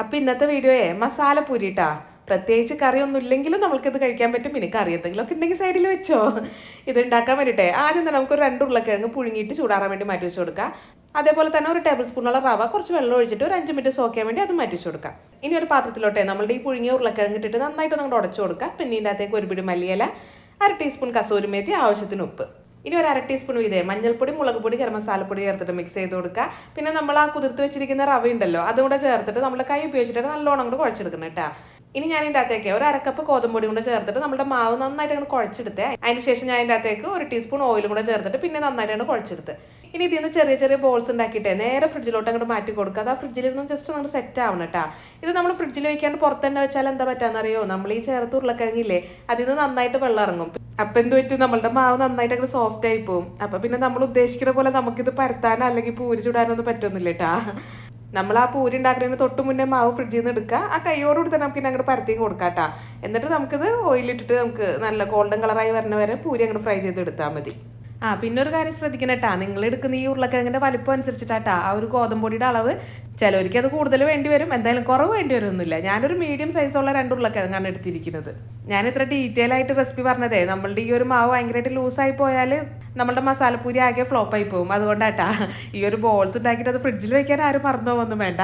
അപ്പം ഇന്നത്തെ വീഡിയോയെ മസാല പൂരിട്ടാ. പ്രത്യേകിച്ച് കറിയൊന്നും ഇല്ലെങ്കിലും നമുക്കിത് കഴിക്കാൻ പറ്റും. പിന്നെ കറി എന്തെങ്കിലും ഒക്കെ ഉണ്ടെങ്കിൽ സൈഡിൽ വെച്ചോ. ഇത് ഉണ്ടാക്കാൻ വേണ്ടിയിട്ട്. ആദ്യം തന്നെ നമുക്ക് ഒരു രണ്ട് ഉരുളക്കിഴങ്ങ് പുഴുങ്ങിയിട്ട് ചൂടാറാൻ വേണ്ടി മാറ്റി വെച്ച് കൊടുക്കുക അതേപോലെ തന്നെ ഒരു ടേബിൾ സ്പൂണുള്ള റവ കുറച്ച് വെള്ളം ഒഴിച്ചിട്ട് ഒരു അഞ്ച് മിനിറ്റ് സോക്കാൻ വേണ്ടി അത് മാറ്റി വെച്ച് കൊടുക്കാം. ഇനി ഒരു പാത്രത്തിലോട്ടെ നമ്മളുടെ ഈ പുഴുങ്ങിയ ഉരുളക്കിഴങ്ങ് ഇട്ടിട്ട് നന്നായിട്ട് അങ്ങോട്ട് ഉടച്ചു കൊടുക്കാം. പിന്നെ ഇതിന്റെ അകത്തേക്ക് ഒരു പിടി മല്ലിയില അര ടീസ്പൂൺ കസൂരി മേത്തി ആവശ്യത്തിന് ഉപ്പ്. ഇനി ഒരു അര ടീസ്പൂൺ വീതേ മഞ്ഞൾപ്പൊടി മുളക് പൊടി ഗരം മസാലപ്പൊടി ചേർത്തിട്ട് മിക്സ് ചെയ്ത് കൊടുക്കുക. പിന്നെ നമ്മൾ ആ കുതിർത്ത് വെച്ചിരിക്കുന്ന റവ ഉണ്ടല്ലോ അതും കൂടെ ചേർത്തിട്ട് നമ്മൾ കൈ ഉപയോഗിച്ചിട്ട് നല്ലോണം കൂടെ കുഴച്ചെടുക്കണം കേട്ടോ. ഇനി ഞാൻ ഇതിന്റെ അകത്തേക്ക് ഒരു അരക്കപ്പ് ഗോതമ്പൊടി കൂടെ ചേർത്തിട്ട് നമ്മുടെ മാവ് നന്നായിട്ട് അങ്ങനെ കുഴച്ചെടുത്തേ. അതിന് ശേഷം ഞാൻ ഇതിന്റെ അകത്തേക്ക് ഒരു ടീസ്പൂൺ ഓയിലും കൂടെ ചേർത്തിട്ട് പിന്നെ നന്നായിട്ട് നന്നായിട്ടാണ് കുഴച്ചെടുത്ത്. ഇനി ഇതിൽ നിന്ന് ചെറിയ ചെറിയ ബോൾസ് ഉണ്ടാക്കിയിട്ടേ നേരെ ഫ്രിഡ്ജിലോട്ട് അങ്ങോട്ട് മാറ്റി കൊടുക്കുക അത് ആ ഫ്രിഡ്ജിൽ നിന്ന് ജസ്റ്റ് ഒന്ന് സെറ്റ് ആവണം കേട്ടോ ഇത് നമ്മൾ ഫ്രിഡ്ജിൽ വയ്ക്കാണ്ട് പുറത്ത് തന്നെ വെച്ചാൽ എന്താ പറ്റാന്നറിയോ? നമ്മൾ ഈ ചേർത്ത് ഉരുളക്കിഴങ്ങില്ലേ അതിൽ നിന്ന് നന്നായിട്ട് വെള്ളം ഇറങ്ങും. അപ്പം എന്ത് പറ്റും? നമ്മളുടെ മാവ് നന്നായിട്ട് അങ്ങനെ സോഫ്റ്റ് ആയി പോകും അപ്പം പിന്നെ നമ്മൾ ഉദ്ദേശിക്കുന്ന പോലെ നമുക്കിത് പരത്താനോ അല്ലെങ്കിൽ പൂരി ചുടാനൊന്നും പറ്റുന്നില്ല കേട്ടാ നമ്മൾ ആ പൂരി ഉണ്ടാക്കുന്നതിന് തൊട്ട് മുന്നേ മാവ് ഫ്രിഡ്ജിൽ നിന്ന് എടുക്കുക ആ കൈയോടുകൂടി തന്നെ നമുക്ക് അങ്ങോട്ട് പരത്തി കൊടുക്കാം കേട്ടോ എന്നിട്ട് നമുക്കിത് ഓയിലിട്ടിട്ട് നമുക്ക് നല്ല ഗോൾഡൻ കളറായി വരുന്ന വരെ പൂരി അങ്ങോട്ട് ഫ്രൈ ചെയ്ത് എടുത്താൽ മതി. ആ പിന്നെ ഒരു കാര്യം ശ്രദ്ധിക്കണം കേട്ടാ നിങ്ങൾ എടുക്കുന്ന ഈ ഉരുളക്കിഴങ്ങിന്റെ വലിപ്പം അനുസരിച്ചിട്ടാട്ടാ ആ ഒരു ഗോതമ്പൊടിയുടെ അളവ്. ചിലവർക്ക് അത് കൂടുതൽ വേണ്ടി വരും. എന്തായാലും കുറവ് വേണ്ടി വരുമൊന്നുമില്ല ഞാനൊരു മീഡിയം സൈസുള്ള രണ്ട് ഉരുളക്കിഴങ്ങാണ് എടുത്തിരിക്കുന്നത്. ഞാൻ ഇത്ര ഡീറ്റെയിൽ ആയിട്ട് റെസിപ്പി പറഞ്ഞതേ നമ്മളുടെ ഈ ഒരു മാവ് ഭയങ്കരമായിട്ട് ലൂസായി പോയാൽ നമ്മളുടെ മസാലപ്പൂരി ആകെ ഫ്ലോപ്പായി പോകും അതുകൊണ്ടാട്ടാ ഈ ഒരു ബോൾസ് ഉണ്ടാക്കിയിട്ട് അത് ഫ്രിഡ്ജിൽ വെക്കാൻ ആരും മറന്നു പോകുന്നു വേണ്ട.